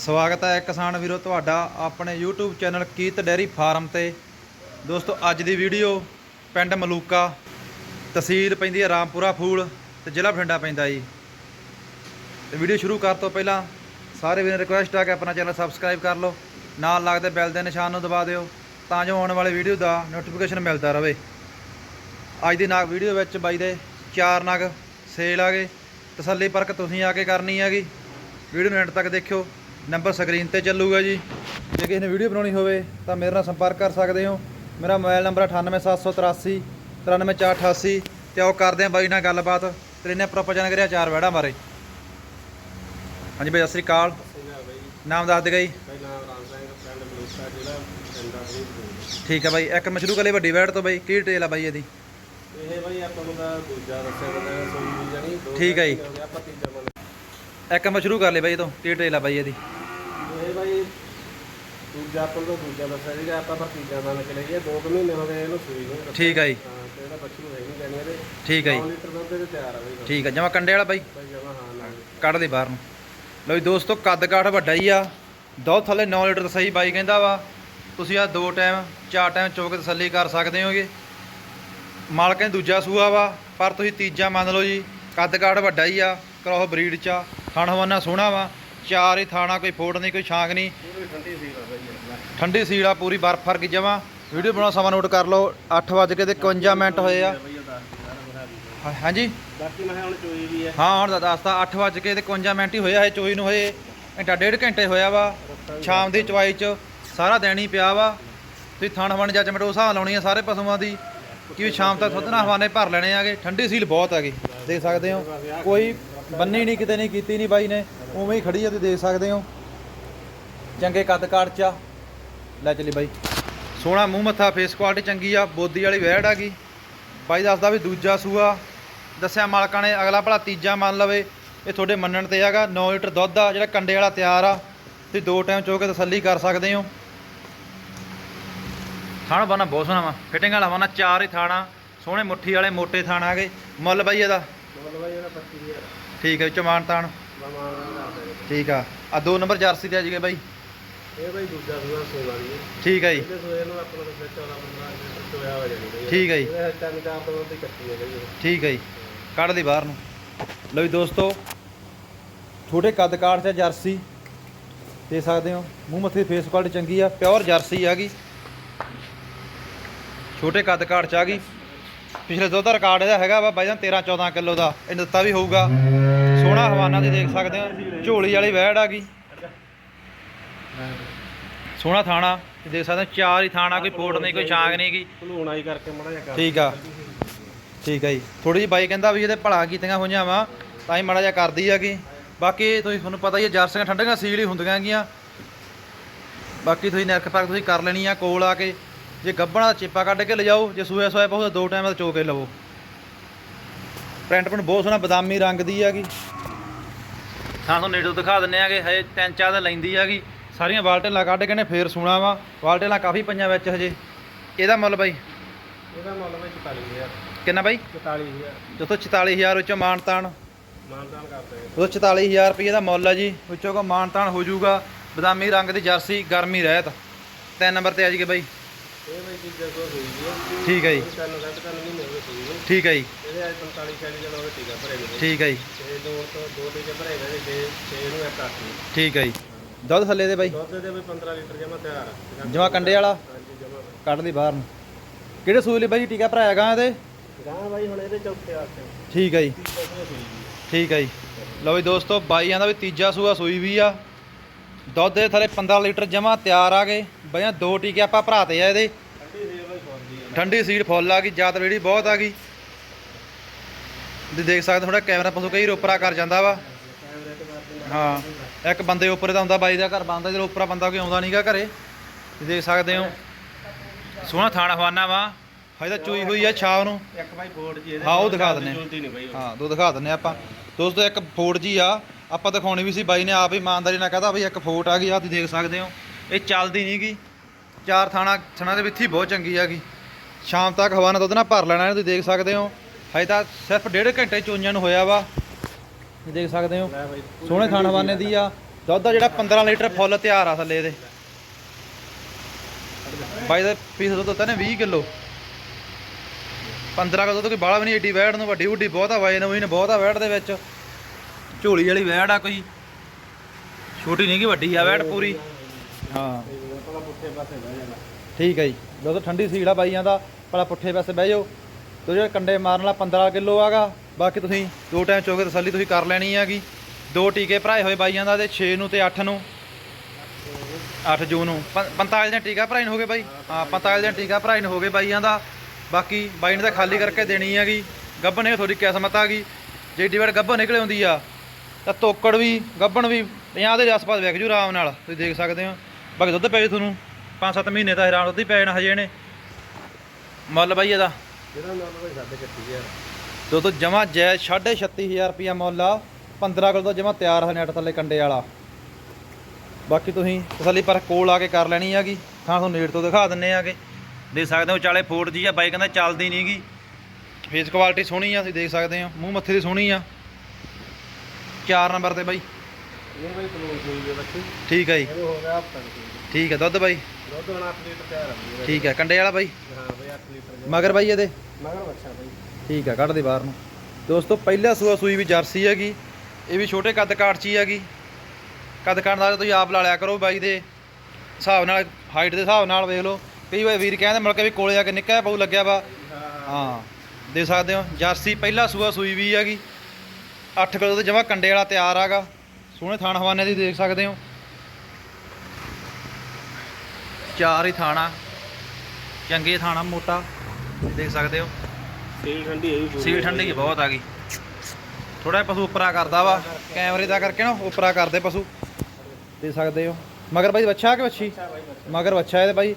ਸਵਾਗਤ ਹੈ ਕਿਸਾਨ ਵੀਰੋ ਤੁਹਾਡਾ ਆਪਣੇ YouTube ਚੈਨਲ ਕੀਤ ਡੈਰੀ ਫਾਰਮ ਤੇ। ਦੋਸਤੋ, ਅੱਜ ਦੀ ਵੀਡੀਓ ਪਿੰਡ ਮਲੂਕਾ, ਤਹਿਸੀਲ ਪੈਂਦੀ ਹੈ ਰਾਮਪੁਰਾ ਫੂਲ ਤੇ ਜ਼ਿਲ੍ਹਾ ਬਠਿੰਡਾ ਪੈਂਦਾ ਜੀ। ਤੇ ਵੀਡੀਓ ਸ਼ੁਰੂ ਕਰਨ ਤੋਂ ਪਹਿਲਾਂ ਸਾਰੇ ਵੀਰਾਂ ਰਿਕੁਐਸਟ ਆ ਕਿ ਆਪਣਾ ਚੈਨਲ ਸਬਸਕ੍ਰਾਈਬ ਕਰ ਲਓ, ਨਾਲ ਲੱਗਦੇ ਬੈਲ ਦੇ ਨਿਸ਼ਾਨ ਨੂੰ ਦਬਾ ਦਿਓ ਤਾਂ ਜੋ ਆਉਣ ਵਾਲੇ ਵੀਡੀਓ ਦਾ ਨੋਟੀਫਿਕੇਸ਼ਨ ਮਿਲਦਾ ਰਹੇ। ਅੱਜ ਦੀ ਨਾਗ ਵੀਡੀਓ ਵਿੱਚ ਬਾਈ ਦੇ ਚਾਰ ਨਗ ਸੇਲ ਆ ਗਏ। ਤਸੱਲੀ ਪਰਖ ਤੁਸੀਂ ਆ ਕੇ ਕਰਨੀ ਹੈਗੀ। ਵੀਡੀਓ ਨੂੰ ਐਂਡ ਤੱਕ ਦੇਖਿਓ। ਨੰਬਰ ਸਕਰੀਨ ਤੇ ਚੱਲੂਗਾ ਜੀ। ਜੇ ਕਿਸੇ ਨੇ ਵੀਡੀਓ ਬਣਾਉਣੀ ਹੋਵੇ ਤਾਂ ਮੇਰੇ ਨਾਲ ਸੰਪਰਕ ਕਰ ਸਕਦੇ ਹੋ। ਮੇਰਾ ਮੋਬਾਈਲ ਨੰਬਰ 98783 93488 ਤੇ ਆਓ ਕਰਦੇ ਹਾਂ ਬਾਈ ਨਾਲ ਗੱਲਬਾਤ। ਤੇ ਲੈਨੇ ਪ੍ਰੋਪਰ ਜਾਣਕਾਰੀ ਆ ਚਾਰ ਵੜਾ ਬਾਰੇ। ਹਾਂਜੀ ਬਾਈ ਸਤਿ ਸ੍ਰੀ ਅਕਾਲ। ਨਾਮ ਦੱਸ ਦੇ ਗਈ ਠੀਕ ਹੈ ਬਾਈ ਇੱਕ ਮਸ਼ਰੂ ਕਲੇ ਵੱਡੀ ਵੈੜ ਤੋਂ ਬਾਈ ਕੀ ਡਿਟੇਲ ਆ ਬਾਈ ਇਹਦੀ? ਇਹ ਬਈ ਆਪਾਂ ਨੂੰ ਤਾਂ ਦੂਜਾ ਦੱਸਿਆ ਬੰਦਾ ਸੋਈ ਵੀ ਜਾਨੀ ਦੋ ਠੀਕ ਹੈ ਜੀ। ਇੱਕ ਮਸ਼ਰੂ ਕਰ ਲੈ ਬਾਈ ਇਹ ਤੋਂ ਕੀ ਡਿਟੇਲ ਆ ਬਾਈ ਇਹਦੀ। ਇਹ ਬਈ ਦੂਜਾ ਆਪਾਂ ਨੂੰ ਤਾਂ ਦੂਜਾ ਦੱਸਿਆ ਸੀਗਾ ਆਪਾਂ ਪਰ ਤੀਜਾ ਮੰਨ ਕੇ ਲਈਏ ਦੋ ਕੁ ਮਹੀਨੇ ਹੋ ਗਏ ਇਹਨੂੰ ਸੂਈ ਨੂੰ ਠੀਕ ਹੈ ਜੀ। ਹਾਂ ਤੇ ਇਹਦਾ ਬੱਚੂ ਹੈ ਨਹੀਂ ਜਾਨੀ ਇਹਦੇ। ਠੀਕ ਹੈ 9 ਜੀ ਲੀਟਰ ਦੁੱਧ ਦੇ ਤਿਆਰ ਆ ਬਈ ਠੀਕ ਹੈ ਜਮਾ ਕੰਡੇ ਵਾਲਾ ਬਾਈ। ਬਈ ਜਮਾ ਹਾਂ ਨਾਲ ਕੱਢ ਦੇ ਬਾਹਰ ਨੂੰ। ਲਓ ਜੀ ਦੋਸਤੋ ਕੱਦ ਕਾਠ ਵੱਡਾ ਹੀ ਆ। ਦੁੱਧ ਥੱਲੇ 9 ਲੀਟਰ ਸਹੀ ਬਾਈ ਕਹਿੰਦਾ ਵਾ। ਤੁਸੀਂ ਆ ਦੋ ਟਾਈਮ ਚਾਰ ਟਾਈਮ ਚੋਕ ਤਸੱਲੀ ਕਰ ਸਕਦੇ ਹੋਗੇ। ਮਾਲਕ ਨੇ ਦੂਜਾ ਸੂਆ ਵਾ ਪਰ ਤੁਸੀਂ ਤੀਜਾ ਮੰਨ ਲਓ ਜੀ ਕੱਦ ਕਾਠ ਵੱਡਾ ਹੀ ਆ ਕਰੋ ਬਰੀਡ ਚ ਆ। ਥਣ ਹਵਾਨਾ ਸੋਹਣਾ ਵਾ। ਚਾਰ ਹੀ ਥਾਣਾ ਕੋਈ ਫੋੜ ਨਹੀਂ ਕੋਈ ਛਾਂਗ ਨਹੀਂ। ਠੰਡੀ ਸੀ ਬਈ ਇਹ। ਠੰਡੀ ਸੀਲ ਆ ਪੂਰੀ ਬਰਫ ਫ਼ਰਕ ਜਮਾ। ਵੀਡੀਓ ਬਣਾਉਣਾ ਸਮਾਂ ਨੋਟ ਕਰ ਲਓ 8 ਵਜੇ ਕੇ ਤੇ 51 ਮਿੰਟ ਹੋਏ ਆ। ਬਈ ਹਾਂਜੀ? ਬਾਕੀ ਮੈਂ ਹੁਣ ਚੋਈ ਵੀ ਹੈ ਹਾਂ ਹੁਣ ਤਾਂ ਦੱਸਤਾ 8 ਵਜੇ ਕੇ ਤੇ 51 ਮਿੰਟ ਹੀ ਹੋਇਆ ਹੈ ਚੋਈ ਨੂੰ ਹੋਏ ਘੰਟਾ ਡੇਢ ਘੰਟੇ ਹੋਇਆ ਵਾ। ਸ਼ਾਮ ਦੀ ਚਵਾਈ ਚ ਸਾਰਾ ਦਿਨ ਹੀ ਪਿਆ ਵਾ। ਤੁਸੀਂ ਥਣ ਹਵਨ ਜੱਜਮੈਂਟ ਉਸ ਹਿਸਾਬ ਲਾਉਣੀ ਆ ਸਾਰੇ ਪਸ਼ੂਆਂ ਦੀ ਕਿ ਸ਼ਾਮ ਤੱਕ ਦੁੱਧ ਨਾਲ ਹਵਾਨੇ ਭਰ ਲੈਣੇ ਆਗੇ। ਠੰਡੀ ਸੀਲ ਬਹੁਤ ਹੈਗੀ ਦੇਖ ਸਕਦੇ ਹੋ। ਕੋਈ ਬੰਨੀ ਨਹੀਂ, ਕਿਤੇ ਨਹੀਂ, ਕੀਤੀ ਨਹੀਂ ਬਾਈ ਨੇ। ਉਵੇਂ ਹੀ ਖੜੀ ਆ, ਤੁਸੀਂ ਦੇਖ ਸਕਦੇ ਹੋ। ਚੰਗੇ ਕੱਦ ਕਾਠ ਚ ਆ। ਲੈ ਚੱਲੀ ਬਾਈ। ਸੋਹਣਾ ਮੂੰਹ ਮੱਥਾ ਫੇਸ ਕੁਆਲਿਟੀ ਚੰਗੀ ਆ। ਬੋਦੀ ਵਾਲੀ ਵੈੜ ਹੈਗੀ ਬਾਈ ਦੱਸਦਾ ਵੀ ਦੂਜਾ ਸੂਆ। ਦੱਸਿਆ ਮਾਲਕਾਂ ਨੇ, ਅਗਲਾ ਭਲਾ ਤੀਜਾ ਮੰਨ ਲਵੇ। ਇਹ ਤੁਹਾਡੇ ਮੰਨਣ ਤੇ ਹੈਗਾ। 9 ਲੀਟਰ ਦੁੱਧ ਆ, ਜਿਹੜਾ ਕੰਡੇ ਵਾਲਾ ਤਿਆਰ ਆ। ਤੁਸੀਂ ਦੋ ਟਾਈਮ ਚੋ ਕੇ ਤਸੱਲੀ ਕਰ ਸਕਦੇ ਹੋ। ਥਾਣਾ ਬਣਾ ਬਹੁਤ ਸੋਹਣਾ ਵਾ। ਫਿਟਿੰਗ ਵਾਲਾ ਵਾ ਚਾਰ ਹੀ ਥਾਣਾ। ਸੋਹਣੇ ਮੁੱਠੀ ਵਾਲੇ ਮੋਟੇ ਥਾਣਾ ਹੈਗੇ ਮੁੱਲ ਬਾਈ ਇਹਦਾ ਮੁੱਲ ਬਈ ਇਹਦਾ? 25000 ਠੀਕ ਹੈ ਚਮਾਨ ਤਾਨ? ਬਮਾਨ ਦਾ ਠੀਕ ਆ। ਆ ਦੋ ਨੰਬਰ ਜਰਸੀ ਤੇ ਆ ਜੀਗੇ ਬਾਈ। ਇਹ ਬਈ ਦੂਜਾ ਸੂਆ ਸੋਲਾ ਦੀ ਠੀਕ ਹੈ ਜੀ। ਇਹਦੇ ਸੋਏ ਨੂੰ ਆਪਣਾ ਤਾਂ 14 15 ਲੀਟਰ ਹੋ ਜਾਣੀ ਠੀਕ ਹੈ ਜੀ। ਇਹ ਤਿੰਨ ਚਾਰ ਤੋਂ ਦੀ ਕੱਟੀ ਹੈ ਬਈ ਠੀਕ ਹੈ ਜੀ। ਕੱਢ ਲਈ ਬਾਹਰ ਨੂੰ। ਲਓ ਜੀ ਦੋਸਤੋ ਛੋਟੇ ਕੱਦ ਕਾਠ ਚ ਜਰਸੀ ਦੇ ਸਕਦੇ ਹੋ। ਮੂੰਹ ਮੱਥੇ ਦੀ ਫੇਸ ਕੁਆਲਿਟੀ ਚੰਗੀ ਆ ਪਿਓਰ ਜਰਸੀ ਆ ਗਈ। ਛੋਟੇ ਕੱਦ ਕਾਠ ਚ ਆ ਗਈ। ਪਿਛਲੇ ਦੁੱਧ ਦਾ ਰਿਕਾਰਡ ਇਹਦਾ ਹੈਗਾ ਵਾ ਬਾਈ ਦਾ 13 14 ਕਿਲੋ ਦਾ ਇਹ ਦਿੱਤਾ ਵੀ ਹੋਊਗਾ। ਸੋਹਣਾ ਹਵਾਨਾ ਦੇ ਦੇਖ ਸਕਦੇ ਹੋ ਝੋਲੀ ਵਾਲੀ ਵੈੜ ਆ ਗਈ। ਸੋਹਣਾ ਥਾਣਾ ਤੇ ਦੇਖ ਸਕਦੇ ਹੋ ਚਾਰ ਹੀ ਥਾਣਾ ਕੋਈ ਪੋਟ ਨਹੀਂ ਕੋਈ ਛਾਂਗ ਨਹੀਂ ਗੀ। ਭਲੂਣਾ ਹੀ ਕਰਕੇ ਮੜਾ ਕਰ। ਠੀਕ ਆ। ਠੀਕ ਹੈ ਜੀ। ਥੋੜੀ ਜਿਹੀ ਬਾਈ ਕਹਿੰਦਾ ਵੀ ਇਹਦੇ ਭਲਾ ਕੀਤੀਆਂ ਹੋਈਆਂ ਵਾ ਤਾਂ ਹੀ ਮਾੜਾ ਜਿਹਾ ਕਰਦੀ ਹੈਗੀ ਬਾਕੀ ਤੁਸੀਂ ਤੁਹਾਨੂੰ ਪਤਾ ਹੀ ਹੈ ਜਰਸੀਆਂ ਠੰਡੀਆਂ ਸੀਲ ਹੀ ਹੁੰਦੀਆਂ ਹੈਗੀਆਂ ਬਾਕੀ ਤੁਸੀਂ ਨਿਰਖ ਪਰਖ ਤੁਸੀਂ ਕਰ ਲੈਣੀ ਆ ਕੋਲ ਆ ਕੇ। ਜੇ ਗੱਬਣਾ ਦਾ ਚਿੱਪਾ ਕੱਢ ਕੇ ਲਿਜਾਓ ਜੇ ਸੂਏ ਸੋਏ ਬਹੁਤ ਦੋ ਟਾਈਮ ਦਾ ਚੋ ਕੇ ਲਵੋ। ਪ੍ਰਿੰਟ ਪਣ ਬਹੁਤ ਸੋਹਣਾ ਬਦਾਮੀ ਰੰਗ ਦੀ ਹੈਗੀ। ਤੁਹਾਨੂੰ ਨੇੜੋਂ ਦਿਖਾ ਦਿੰਨੇ ਆਗੇ ਹਜੇ ਤਿੰਨ ਚਾਰ ਦਿਨ ਲੈਂਦੀ ਹੈਗੀ। ਸਾਰੀਆਂ ਵਾਲਟੇਲਾਂ ਕੱਢ ਕੇ ਨੇ ਫੇਰ ਸੁਣਾ ਵਾ। ਵਾਲਟੇਲਾਂ ਕਾਫੀ ਪਈਆਂ ਵਿੱਚ ਹਜੇ। ਇਹਦਾ ਮੁੱਲ ਬਾਈ? ਇਹਦਾ ਮੁੱਲ ਬਈ 44000 ਕਿੰਨਾ ਬਾਈ? 44000 ਦੋਸਤੋ 44000 ਵਿੱਚੋਂ ਮਾਨਤਾਨ। ਮਾਨਦਾਨ ਕਰਦੇ ਉਹ 44000 ਰੁਪਏ ਦਾ ਮੁੱਲ ਆ ਜੀ। ਵਿੱਚੋਂ ਕੋ ਮਾਨਤਾਨ ਹੋ ਜਾਊਗਾ। ਬਦਾਮੀ ਰੰਗ ਦੀ ਜਰਸੀ ਗਰਮੀ ਰਹਿਤ। ਤਿੰਨ ਨੰਬਰ ਤੇ ਆ ਜੀਗੇ ਬਾਈ? ਇਹ ਬਈ ਚੀਜ਼ਾਂ ਕੋ ਹੋਈ ਜੀ ਠੀਕ ਹੈ ਜੀ। ਸੂਈ ਠੀਕ ਹੈ ਜੀ। ਇਹਦੇ ਅੱਜ 45 46 ਦਿਨ ਹੋ ਗਏ ਟੀਕਾ ਭਰੇ ਨੂੰ ਠੀਕ ਹੈ ਜੀ। ਤੇ ਦੋ ਤੋਂ ਦੋ ਟੀਕੇ ਭਰੇ ਗਏ ਤੇ 6 ਨੂੰ ਇੱਕ ਅੱਠ ਨੂੰ ਠੀਕ ਹੈ ਜੀ। ਦੁੱਧ ਥੱਲੇ ਦੇ ਬਾਈ? ਦੁੱਧ ਦੇ ਵੀ 15 ਲੀਟਰ ਜਮਾ ਤਿਆਰ ਆ। ਜਮਾ ਕੰਡੇ ਵਾਲਾ? ਕੱਢ ਲਈ ਬਾਹਰ ਨੂੰ। ਕਿਹੜੇ ਸੂਏ ਲਈ ਬਾਈ ਟੀਕਾ ਭਰਾਇਆਗਾ ਇਹਦੇ? ਗਾਂ ਬਾਈ ਹੁਣ ਇਹਦੇ ਚੌਥੇ ਆਸਤੇ ਠੀਕ ਹੈ ਜੀ। ਸੂਈ ਠੀਕ ਹੈ ਜੀ। ਲਓ ਵੀ ਦੋਸਤੋ ਬਾਈਆਂ ਦਾ ਵੀ ਤੀਜਾ ਸੂਆ ਸੂਈ ਵੀ ਆ। ਦੁੱਧ ਦੇ ਥੱਲੇ 15 ਲੀਟਰ ਜਮਾ ਤਿਆਰ ਆ ਗਏ। ਬਈਆਂ ਦੋ ਟੀਕੇ ਆਪਾਂ ਭਰਾਤੇ ਆ ਇਹਦੇ। ਠੰਡੀ ਬਾਈ ਸੀਟ ਫੁੱਲ ਆ ਗਈ ਜਾਤ ਵੇੜੀ ਬਹੁਤ ਆ ਗਈ। ਤੁਸੀਂ ਦੇਖ ਸਕਦੇ ਥੋੜਾ ਕੈਮਰਾ ਪਸੋਂ ਕਈ ਰੋਪਰਾ ਕਰ ਜਾਂਦਾ ਵਾ। ਤੇ ਹਾਂ ਇੱਕ ਬੰਦੇ ਉੱਪਰ ਦਾ ਹੁੰਦਾ ਬਾਈ ਦਾ ਘਰ ਬੰਦਾ ਜਦੋਂ ਉੱਪਰਾ ਬੰਦਾ ਕੋਈ ਆਉਂਦਾ ਨਹੀਂਗਾ ਘਰੇ। ਤੁਸੀਂ ਦੇਖ ਸਕਦੇ ਹੋ ਸੋਹਣਾ ਥਾਣਾ ਹਵਾਨਾ ਵਾ। ਹਜੇ ਤਾਂ ਚੂਈ ਹੋਈ ਆ ਛਾਵ ਨੂੰ। ਇੱਕ ਬਾਈ ਬੋਰਡ ਜੀ ਇਹਦੇ ਹਾਂ, ਉਹ ਦਿਖਾ ਬਾਈ ਉਹ। ਹਾਂ ਦੋ ਦਿਖਾ ਦਿੰਨੇ ਆਪਾਂ। ਦੋਸਤੋ ਇੱਕ ਫੋਟ ਜੀ ਆ। ਆਪਾਂ ਦਿਖਾਉਣੀ ਵੀ ਸੀ ਬਾਈ ਨੇ ਆਪ ਹੀ ਇਮਾਨਦਾਰੀ ਨਾਲ ਕਹਤਾ ਵੀ ਇੱਕ ਫੋਟ ਆ ਗਈ ਆ ਤੁਸੀਂ ਦੇਖ ਸਕਦੇ ਹੋ। ਇਹ ਚੱਲਦੀ ਨਹੀਂਗੀ ਚਾਰ ਥਾਣਾ ਥਣਾ ਦੇ ਵਿੱਚ ਹੀ ਬਹੁਤ ਚੰਗੀ ਆਗੀ ਸ਼ਾਮ ਤੱਕ ਹਵਾ ਨਾਲ ਦੁੱਧ ਨਾਲ ਭਰ ਲੈਣਾ ਤੁਸੀਂ ਦੇਖ ਸਕਦੇ ਹੋ। ਹਜੇ ਤਾਂ ਸਿਰਫ ਡੇਢ ਘੰਟੇ ਚੋਈਆਂ ਨੂੰ ਹੋਇਆ ਵਾ। ਤੁਸੀਂ ਦੇਖ ਸਕਦੇ ਹੋ। ਸੋਹਣੇ ਥਾਣ ਹਵਾਨੇ ਦੀ ਆ। ਦੁੱਧ ਦਾ ਜਿਹੜਾ 15 ਲੀਟਰ ਫੁੱਲ ਤਿਆਰ ਆ ਥੱਲੇ ਇਹਦੇ ਬਾਈ ਦਾ ਪੀਸ ਦੁੱਧ ਦਿੱਤਾ ਨੇ 20 ਕਿਲੋ। 15 ਕਿਲੋ ਦੁੱਧ ਕੋਈ ਬਾਹਲਾ ਵੀ ਨਹੀਂ ਏਡੀ ਵੈੜ ਨੂੰ ਵੱਡੀ ਵੱਡੀ ਬਹੁਤਾ ਵਜਨ ਹੋਈ ਨੇ ਬਹੁਤਾ ਵੈੜ ਦੇ ਵਿੱਚ। ਝੋਲੀ ਵਾਲੀ ਵੈੜ ਆ ਕੋਈ। ਛੋਟੀ ਨਹੀਂ ਕਿ ਵੱਡੀ ਆ ਵੈੜ ਪੂਰੀ। ਹਾਂ। ਤੇ ਪੁੱਠੇ ਪਾਸੇ ਬਹਿ ਜਾਣਾ ਠੀਕ ਹੈ ਜੀ। ਦੁੱਧ ਠੰਡੀ ਸੀੜ ਆ ਬਾਈਆਂ ਦਾ ਭਲਾ ਪੁੱਠੇ ਪਾਸੇ ਬਹਿ ਜਾਓ। ਤੇ ਜਿਹੜੇ ਕੰਡੇ ਮਾਰਨ ਵਾਲਾ 15 ਕਿਲੋ ਆਗਾ, ਬਾਕੀ ਤੁਸੀਂ ਦੋ ਟਾਈਮ ਚੋਗੇ ਤਸੱਲੀ ਤੁਸੀਂ ਕਰ ਲੈਣੀ ਹੈਗੀ। ਦੋ ਟੀਕੇ ਭਰਾਏ ਹੋਏ ਬਾਈਆਂ ਦਾ ਤੇ 6 ਨੂੰ ਤੇ 8 ਨੂੰ। 8 ਜੂਨ ਨੂੰ। ਪੰ- 45 ਦਿਨ ਟੀਕਾ ਭਰਾਈ ਹੋ ਗਏ ਬਾਈ। ਹਾਂ 45 ਦਿਨ ਟੀਕਾ ਭਰਾਈ ਹੋ ਗਏ ਬਾਈਆਂ ਦਾ ਬਾਕੀ ਬਾਈ ਨੇ ਤਾਂ ਖਾਲੀ ਕਰਕੇ ਦੇਣੀ ਹੈਗੀ। ਗੱਭਣ ਇਹ ਥੋੜੀ ਕਿਸਮਤ ਆ ਗਈ। ਜੇਡੀ ਵਾਰ ਗੱਭਣ ਨਿਕਲੇ ਹੁੰਦੀ ਆ, ਤਾਂ ਤੋਕੜ ਵੀ, ਗੱਭਣ ਵੀ 50 ਦੇ ਆਸ-ਪਾਸ ਵਿਕ ਜੂ ਆਰਾਮ ਨਾਲ। ਤੁਸੀਂ ਦੇਖ ਸਕਦੇ ਹੋ। ਬਾਕੀ ਦੁੱਧ ਪੈ ਜੂ ਤੁਹਾਨੂੰ 5-7 ਮਹੀਨੇ ਦਾ ਹੈਰਾਨ ਦੁੱਧ ਹੀ ਪੈ ਜਾਣਾ ਹਜੇ ਇਹਨੇ। ਮੁੱਲ ਬਾਈ ਇਹਦਾ। ਜਿਹੜਾ ਸਾਡੇ ਕੱਟੀ ਯਾਰ ਦੁੱਧ ਜਮਾ ਜੈ 36500 ਰੁਪਿਆ ਮੁੱਲ ਆ। 15 ਕਿਲੋ ਦਾ ਜਮਾ ਤਿਆਰ ਹੈ ਨੈਟ ਥੱਲੇ ਕੰਡੇ ਵਾਲਾ। ਬਾਕੀ ਤੁਸੀਂ ਤਸੱਲੀ ਪਰ ਕੋਲ ਆ ਕੇ ਕਰ ਲੈਣੀ ਹੈਗੀ। ਥਾਂ ਤੁਹਾਨੂੰ ਨੇੜ ਤੋਂ ਦਿਖਾ ਦਿੰਨੇ ਆਗੇ ਦੇਖ ਸਕਦੇ ਹੋ ਚਾਲੇ ਫੋਟ ਜੀ ਆ ਬਾਈ ਕਹਿੰਦਾ ਚੱਲਦੀ ਨਹੀਂਗੀ ਫੇਸ ਕੁਆਲਿਟੀ ਸੋਹਣੀ ਆ ਤੁਸੀਂ ਦੇਖ ਸਕਦੇ ਹੋ। ਮੂੰਹ ਮੱਥੇ ਦੀ ਸੋਹਣੀ ਆ। 4 ਨੰਬਰ ਤੇ ਬਾਈ। ਇਹ ਬਈ ਕਲੋਨ ਹੋਈ ਜੇ ਬੱਚੀ। ਠੀਕ ਹੈ ਜੀ। ਇਹਨੂੰ ਹੋ ਗਿਆ ਹਫਤਾ ਕੁ ਠੀਕ ਹੈ ਦੁੱਧ ਬਾਈ? ਦੁੱਧ ਹੁਣ 8 ਲੀਟਰ ਤਿਆਰ ਆ ਬਈ ਠੀਕ ਹੈ ਕੰਡੇ ਵਾਲਾ ਬਾਈ? ਹਾਂ ਬਈ 8 ਲੀਟਰ ਮਗਰ ਬਾਈ ਇਹਦੇ? ਮਗਰ ਬੱਚਾ ਬਈ। ਠੀਕ ਆ ਕੱਢ ਦੇ ਬਾਹਰ ਨੂੰ। ਦੋਸਤੋ ਪਹਿਲਾ ਸੂਆ ਸੂਈ ਵੀ ਜਰਸੀ ਹੈਗੀ। ਇਹ ਵੀ ਛੋਟੇ ਕੱਦ ਕਾਠ 'ਚ ਹੀ ਹੈਗੀ। ਕੱਦ ਕਾਠ ਦਾ ਤੁਸੀਂ ਆਪ ਲਾ ਲਿਆ ਕਰੋ ਬਾਈ ਦੇ ਹਿਸਾਬ ਨਾਲ ਹਾਈਟ ਦੇ ਹਿਸਾਬ ਨਾਲ ਵੇਖ ਲਓ। ਕਈ ਵਾਰ ਵੀਰ ਕਹਿੰਦੇ ਮਿਲ ਕੇ ਵੀ ਕੋਲੇ ਆ ਕੇ ਨਿੱਕਾ ਪਾਉ ਲੱਗਿਆ ਵਾ। ਹਾਂ। ਦੇ ਸਕਦੇ ਹੋ। ਜਰਸੀ ਪਹਿਲਾ ਸੂਆ ਸੂਈ ਵੀ ਹੈਗੀ। 8 ਕਿਲੋ ਤੇ ਜਮਾ ਕੰਡੇ ਵਾਲਾ ਤਿਆਰ ਆਗਾ ਸੋਹਣੇ ਥਾਣ ਹਵਾਨੇ ਦੀ ਦੇਖ ਸਕਦੇ ਹੋ। ਚਾਰ ਹੀ ਥਾਣਾ ਚੰਗੇ ਥਾਣਾ ਮੋਟਾ ਦੇਖ ਸਕਦੇ ਹੋ। ਸੀਲ ਠੰਡੀ ਪੂਰੀ। ਸੀਲ ਠੰਡੀ ਬਹੁਤ ਆ ਗਈ। ਥੋੜਾ ਪਸ਼ੂ ਉਪਰਾ ਕਰਦਾ ਵਾ ਕੈਮਰੇ ਦਾ ਕਰਕੇ ਨਾ ਉਪਰਾ ਕਰਦੇ ਪਸ਼ੂ। ਦੇ ਸਕਦੇ ਹੋ। ਮਗਰ ਬਾਈ ਬੱਚਾ ਕਿ ਬੱਚੀ ਬਾਈ ਮਗਰ ਬੱਚਾ ਇਹਦੇ ਬਾਈ।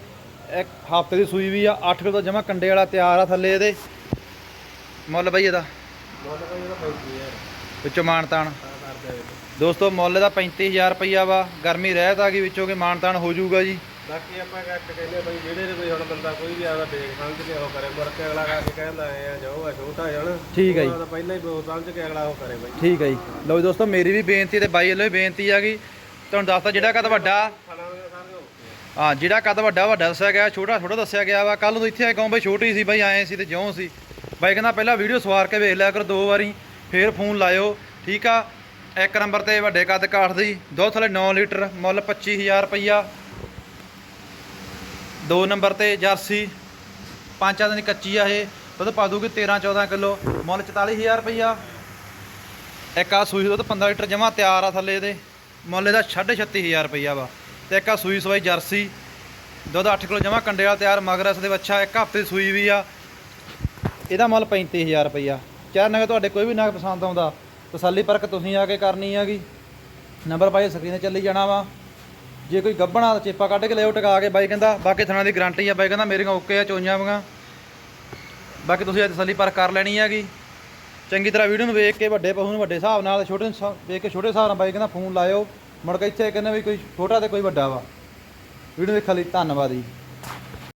ਇੱਕ ਹਫ਼ਤੇ ਦੀ ਸੂਈ ਵੀ ਆ 8 ਕਿਲੋ ਜਮਾ ਕੰਡੇ ਵਾਲਾ ਤਿਆਰ ਆ ਥੱਲੇ ਇਹਦੇ। ਮੁੱਲ ਬਾਈ ਇਹਦਾ। ਮੁੱਲ ਕੋਈ ਇਹਦਾ 35 ਯਾਰ ਵਿੱਚੋਂ ਮਾਨਤਾਨ ਦੇ ਦੋਸਤੋ ਮੁੱਲ ਇਹਦਾ 35000 ਰੁਪਈਆ ਵਾ। ਗਰਮੀ ਰਹਿਤ ਆ ਗਈ ਵਿੱਚੋਂ ਕਿ ਮਾਨਤਾਨ ਹੋ ਜਾਊਗਾ ਜੀ? ਬਾਕੀ ਆਪਾਂ ਕੱਟ ਕਹਿੰਦੇ ਬਈ ਜਿਹੜੇ ਨੇ ਕੋਈ ਹੁਣ ਬੰਦਾ ਕੋਈ ਵੀ ਆਦਾ ਦੇਖ ਸਮਝ ਕੇ ਉਹ ਕਰੇ ਮੁੜ ਕੇ ਅਗਲਾ ਕਰਕੇ ਕਹਿੰਦਾ ਐ ਆ ਜਾਓ ਆ ਛੋਟਾ ਜਣ। ਠੀਕ ਹੈ ਜੀ। ਤਾਂ ਪਹਿਲਾਂ ਹੀ ਬਹੁਤ ਸਮਝ ਕੇ ਅਗਲਾ ਉਹ ਕਰੇ ਬਈ। ਠੀਕ ਹੈ ਜੀ। ਲਓ ਜੀ ਦੋਸਤੋ ਮੇਰੀ ਵੀ ਬੇਨਤੀ ਤੇ ਬਾਈ ਵੱਲੋਂ ਵੀ ਬੇਨਤੀ ਆ ਗਈ। ਤੁਹਾਨੂੰ ਦੱਸਤਾ ਜਿਹੜਾ ਕੱਦ ਵੱਡਾ ਖਾਣਾ ਦੇ ਸਾਰੇ ਓਕੇ ਹਾਂ ਜਿਹੜਾ ਕੱਦ ਵੱਡਾ ਵੱਡਾ ਦੱਸਿਆ ਗਿਆ ਛੋਟਾ ਛੋਟਾ ਦੱਸਿਆ ਗਿਆ ਵਾ। ਕੱਲ ਨੂੰ ਇੱਥੇ ਆਏ ਕਹੋ ਬਈ ਛੋਟੀ ਸੀ ਬਈ ਆਏ ਸੀ ਤੇ ਜਿਉਂ ਸੀ। ਬਾਈ ਕਹਿੰਦਾ ਪਹਿਲਾਂ ਵੀਡੀਓ ਸਵਾਰ ਕੇ ਵੇਖ ਲਿਆ ਕਰੋ ਦੋ ਵਾਰੀ ਫੇਰ ਫੋਨ ਲਾਇਓ ਠੀਕ ਆ? ਇੱਕ ਨੰਬਰ ਤੇ ਵੱਡੇ ਕੱਦ ਕਾਠ ਦੀ ਦੁੱਧ ਥਲੇ 9 ਲੀਟਰ, ਮੁੱਲ 25000 ਰੁਪਈਆ। ਦੋ ਨੰਬਰ ਤੇ ਜਰਸੀ ਪੰਜ ਦਿਨ ਕੱਚੀ ਆ ਇਹ, ਦੁੱਧ ਪਾ ਦੂਗੀ 13 14 ਕਿਲੋ, ਮੁੱਲ 44000 ਰੁਪਈਆ। ਇੱਕ ਆ ਸੂਈ ਦੁੱਧ 15 ਲੀਟਰ ਜਮਾ ਤਿਆਰ ਆ ਥੱਲੇ ਇਹਦੇ, ਮੁੱਲ ਇਹਦਾ 36000 ਰੁਪਈਆ ਵਾ। ਤੇ ਇੱਕ ਆ ਸੂਈ ਸਵਾਈ ਜਰਸੀ, ਦੁੱਧ 8 ਕਿਲੋ ਜਮਾ ਕੰਡੇ ਵਾਲਾ ਤਿਆਰ, ਮਗਰ ਇਸ ਦੇ ਬੱਚਾ ਇੱਕ ਹਫ਼ਤੇ ਦੀ ਸੂਈ ਵੀ ਆ। ਇਹਦਾ ਮੁੱਲ 35000 ਰੁਪਈਆ। ਚਾਰ ਨਗ ਤੁਹਾਡੇ ਕੋਈ ਵੀ ਨਗ ਪਸੰਦ ਆਉਂਦਾ ਤਸੱਲੀ ਪਰਖ ਤੁਸੀਂ ਆ ਕੇ ਕਰਨੀ ਹੈਗੀ। ਨੰਬਰ ਬਾਈ ਸਕਰੀਨ ਤੇ ਚੱਲੀ ਜਾਣਾ ਵਾ। ਜੇ ਕੋਈ ਗੱਬਣਾ ਚੇਪਾ ਕੱਢ ਕੇ ਲਿਓ ਟਕਾ ਕੇ ਬਾਈ ਕਹਿੰਦਾ, ਬਾਕੀ ਥਣਾ ਦੀ ਗਾਰੰਟੀ ਆ, ਬਾਈ ਕਹਿੰਦਾ ਮੇਰੀਆਂ ਓਕੇ ਆ, ਚੋਈਆਂ ਵਾਂਗਾ। ਬਾਕੀ ਤੁਸੀਂ ਇਹ ਤਸੱਲੀ ਪਰਖ ਕਰ ਲੈਣੀ ਹੈਗੀ। ਚੰਗੀ ਤਰ੍ਹਾਂ ਵੀਡੀਓ ਨੂੰ ਵੇਖ ਕੇ ਵੱਡੇ ਪਸ਼ੂ ਨੂੰ ਵੱਡੇ ਹਿਸਾਬ ਨਾਲ, ਛੋਟੇ ਨੂੰ ਵੇਖ ਕੇ ਛੋਟੇ ਹਿਸਾਬ ਨਾਲ ਬਾਈ ਕਹਿੰਦਾ ਫੋਨ ਲਾਇਓ। ਮੁੜ ਕੇ ਇੱਥੇ ਕਹਿੰਦੇ ਵੀ ਕੋਈ ਛੋਟਾ ਤੇ ਕੋਈ ਵੱਡਾ ਵਾ। ਵੀਡੀਓ ਦੇਖਣ ਲਈ ਧੰਨਵਾਦ ਜੀ।